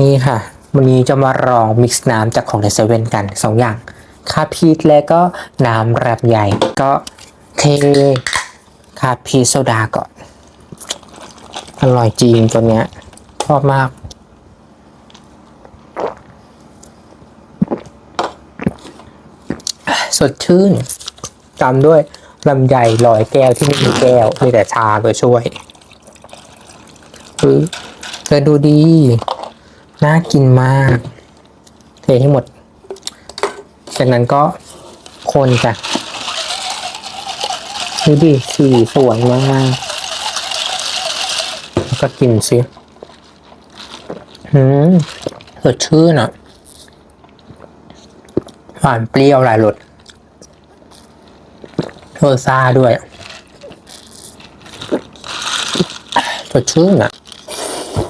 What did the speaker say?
นี่ค่ะ วันนี้จะมาลองมิกซ์น้ำจากของในเซเว่นกันสองอย่างคาพีทและก็น้ำแรบใหญ่ก็เทคาพีโซดาก่อน อร่อยจริงตัวเนี้ยชอบมากสดชื่นตามด้วยลำไยลอยแก้วที่ไม่มีแก้ว มีแต่ชาตัวช่วย คือเธอดูดี น่ากินมาก เทให้หมด จากนั้นก็คนจ้ะดูดิสีสวยมากแล้วก็กินสิหืมสดชื่นอะหวานเปรี้ยวหลายรสโทซ่าด้วยสดชื่นอะ